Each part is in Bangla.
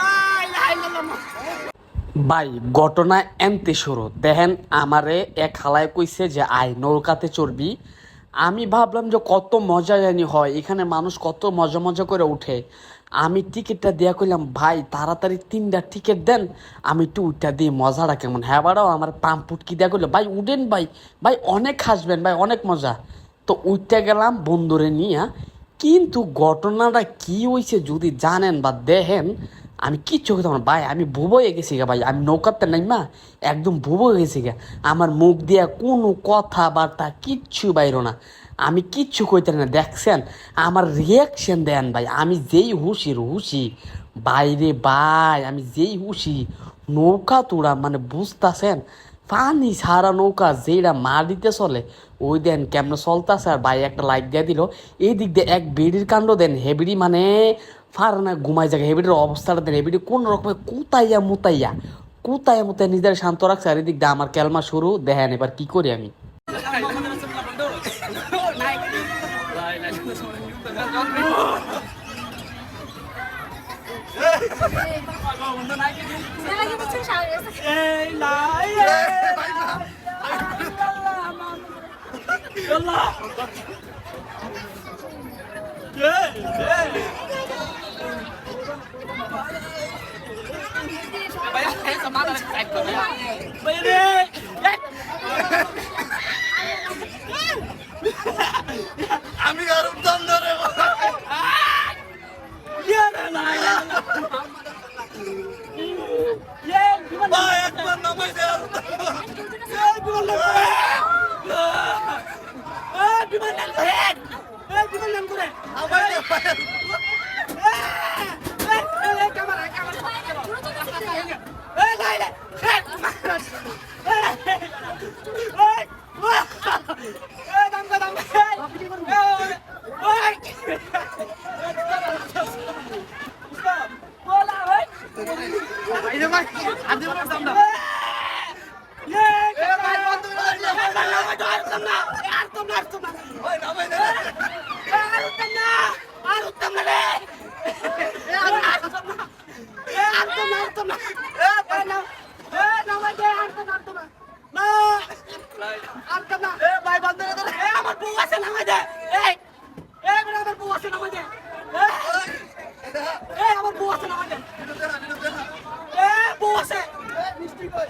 লাই লাই ভাই, ঘটনা এনতে শুরু। দেখেন, আমারে এক হালায় কইছে যে আই নৌকাতে চড়বি আমি ভাবলাম যে কত মজা জানি হয়, এখানে মানুষ কত মজা মজা করে উঠে। আমি টিকিটটা দেয়া করলাম ভাই, তাড়াতাড়ি তিনটা টিকিট দেন, আমি একটু উঠটা দিই, মজাটা কেমন? হ্যাঁ বাড়াও, আমার পাম্প পুটকি দেয়া করল ভাই, উঠেন ভাই ভাই, অনেক হাসবেন ভাই, অনেক মজা। তো উঠতে গেলাম বন্ধুরে নিয়ে, কিন্তু ঘটনাটা কি হয়েছে যদি জানেন বা দেখেন আমি কিচ্ছু করতে পারব না। ভাই, আমি ভুবো হয়ে গেছি গা, ভাই। আমি নৌকাতে নাই মা, একদম ভুবো হয়ে গেছি গা। আমার মুখ দিয়া কোনো কথাবার্তা কিচ্ছু বাইরো না। আমি কিচ্ছু কইতে না। দেখছেন? আমার রিয়াকশন দেন ভাই। আমি যেই হুশির হুশি। বাইরে ভাই, আমি যেই হুশি। নৌকা তোড়া মানে বুঝতাছেন? পানি সারা নৌকা যেটা মাটিতে চলে, ওই দেন কেমন চলতেছে? আর ভাই, একটা লাইট দিয়ে দিল। এই দিক দিয়ে এক বেড়ির কাণ্ড দেন। হেবিড়ি মানে ফার না ঘুমাই যাকে হেবিড়ির অবস্থাটা দেন হেবিটি কোন রকমের কুতাইয়া মুতাইয়া কুতাইয়া মুতাইয়া নিজের শান্ত রাখছে আর এদিক দিয়ে আমার ক্যালমা শুরু দেখেন এবার কি করি আমি। Nella che faccio uscire? এই লাই আল্লাহ ভাই এই সমাধান সাইড করে ভাই রে আমি আর উঠতাম না রে রে লাই ইয়ে বিমান একবার নামাই বিমান নাম করে এই বিমান নাম করে নামাই দে ভাই। এই এই ক্যামেরা ক্যামেরা এই লাই লাই এই বলা ভাই এই আর দিবেন না সামনে। ये এ ভাই, বন্ধ করে দিলে ভাই। ভাই, নামাই দে। এ ভাই, বন্ধ করে দে। বিনোদ দে না, বিনোদ দে না।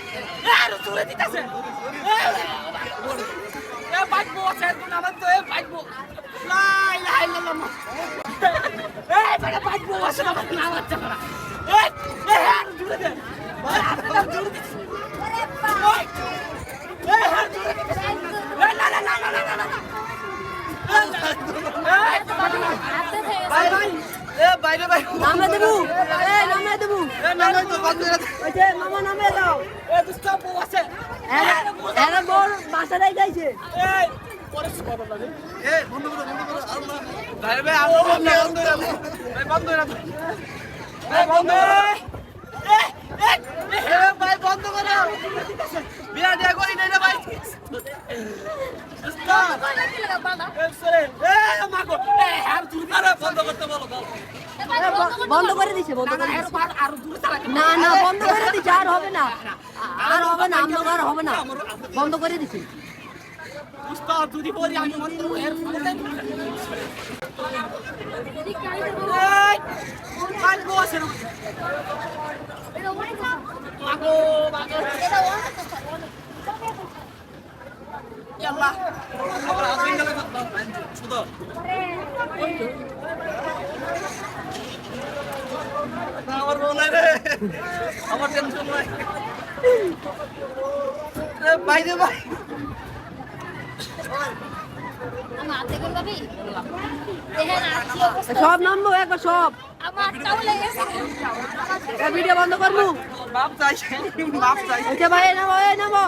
ভাই, ভাই। এ ভাই রে ভাই। নামে দেবু এই নামে দেবু এ নামাই তো, বন্ধ করে দে। ওই যে মামা নামে দাও এরা বল বাসাটাই যাইছে এ, বন্ধ করো, বন্ধ করো। আল্লাহ। ভাই, ভাই, আমি বন্ধ করে দে। ভাই, বন্ধ করে দে। ভাই, বন্ধ করো। এ, ভাই, বন্ধ করো। বিয়া টিয়া করি নাই রে ভাই। আরে, বন্ধ করতে বলো, বলো। বন্ধ করে দিছে না না, বন্ধ করে দিছে, আর হবে না। আর হবে না আমরা আর হবে না। বন্ধ করে দিছে। মন্ত্র আমার বউ নাই রে আমার টেনশন নাই ভাই রে ভাই সব নামবো একবার সব ভিডিও বন্ধ করব বাপ চাই বাপ চাই আচ্ছা ভাই নামো এই নামো